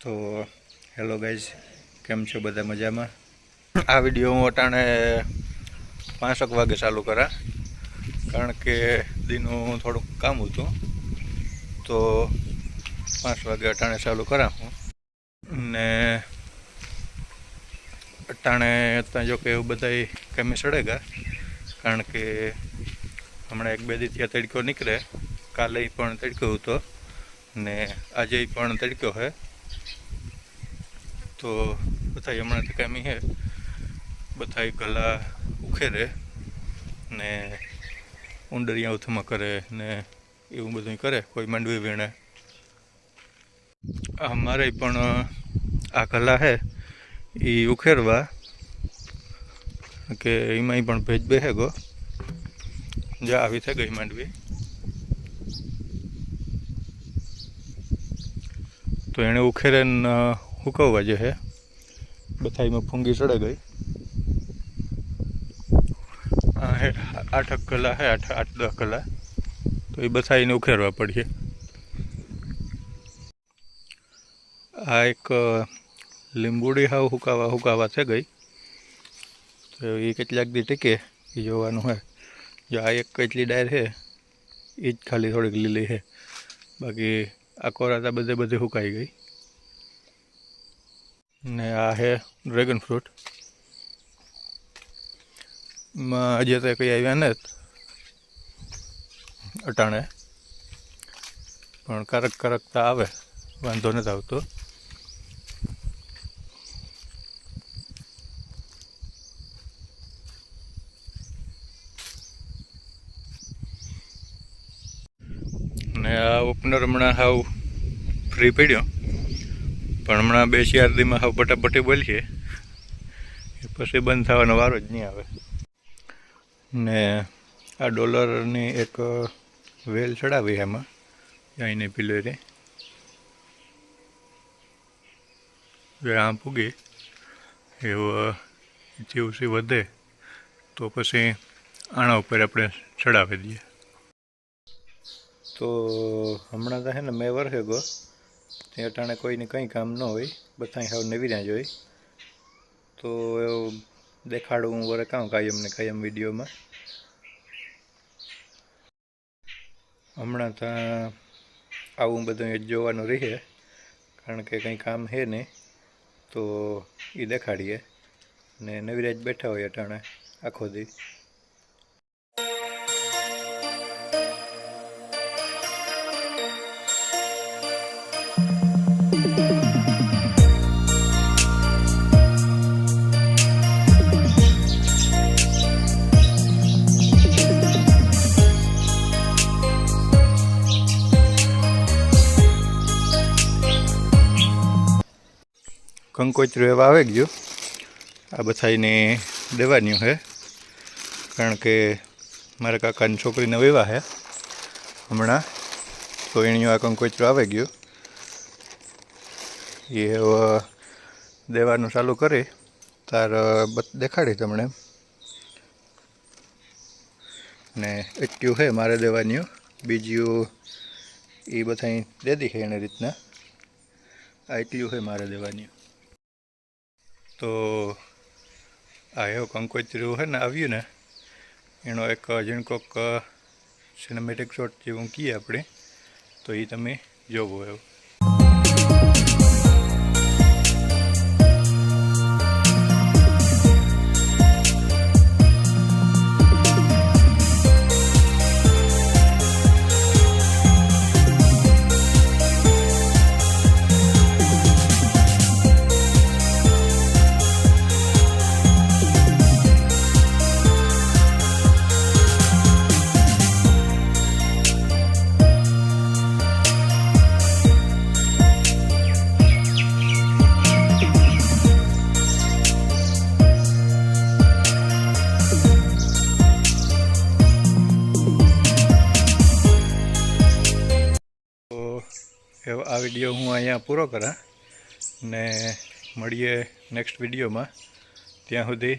તો hello guys, કેમ છો બધા મજામાં? આ વીડિયો હું અટાણે પાંચક વાગે ચાલુ કરા, કારણ કે દીનું થોડુંક કામ હતું, તો પાંચ વાગે અટાણે ચાલુ કરા હું. ને અટાણે ત્યાં જો કે એવું બધા કેમે સડેગા કારણ કે હમણાં એક બે દી ત્યાં તડકો નીકળે, કાલે પણ તડકો હતો, ને આજે પણ તડક્યો હે. તો બધા હમણાં કામી હે. બધા ગલા ઉખેરે ને ઉંડરિયા ઉથમાં કરે ને એવું બધું કરે, કોઈ માંડવી વીણે. અમારે પણ આ કલા હે એ ઉખેરવા. કે એમાંય પણ ભેજ બેહે ગો જ્યાં આવી થઈ ગઈ માંડવી. તો એણે ઉખેરે ને હુકવવા જે હે. બથાઈમાં ફૂંગી ચડે ગઈ. આ હે આઠક કલા હે આઠ આઠ દસ કલા. તો એ બથાઈને ઉખેરવા પડીએ. આ એક લીંબુડી હાવ હુકાવા હુકાવા થઈ ગઈ. તો એ કેટલાક દી ટીકે એ જોવાનું હોય જો આ એક કેટલી ડાયર છે એ જ ખાલી થોડીક લીલી છે બાકી આ કોરાતા બધે બધે સુકાઈ ગઈ. ને આ છે ડ્રેગન ફ્રૂટ. માં હજી તો કંઈ આવ્યા નથી અટાણે. પણ કરક કરકતા આવે. વાંધો નથી આવતો. ને આ ઓપનર હમણાં હાવ ફ્રી પડ્યો. પણ હમણાં બે ચાર દીમાં હાવ પટાપટી બોલીએ. પછી બંધ થવાનો વારો જ નહીં આવે. ને આ ડોલરની એક વેલ ચડાવી એમાં આઈને પિલોરી. જે આમ પૂગે, એવો જીવસી વધે, તો પછી આણા ઉપર આપણે ચડાવી દઈએ. તો હમણાં તો હે ને મેં વર્ષે ગો ત્યાં અટાણે કોઈને કંઈ કામ ન હોય બધા હાવ નવી ત્યાં જ હોય તો દેખાડું હું વરે કામ કાયમ ને કાયમ વિડીયોમાં. હમણાં ત્યાં આવું બધું જોવાનું રહે, કારણ કે કંઈ કામ છે નહીં, તો એ દેખાડીએ. ને નવીરાજ બેઠા હોય અટાણે, આખો દી. કંકોત્રી એવા આવી ગયું. આ બધાને દેવાની છે કારણ કે મારા કાકાની છોકરીને વિવાહ છે હમણાં. તો એણીઓ આ કંકોચરું આવી ગયું. એ દેવાનું ચાલુ કરી, તાર દેખાડી તમને. ને એટલું છે મારે દેવાની, બીજું એ બધા દે દી છે એની રીતના. આ એટલું છે મારે દેવાની. તો આ એવું કંકોત્રી છે ને આવ્યું ને, એનો એક જીણકોક સિનેમેટિક શોટ જેવું કહીએ આપણે, તો એ તમે જોવો એવું આ વીડિયો હું અહીંયા પૂરો કરા ને મળીએ નેક્સ્ટ વિડીયોમાં. ત્યાં સુધી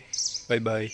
બાય બાય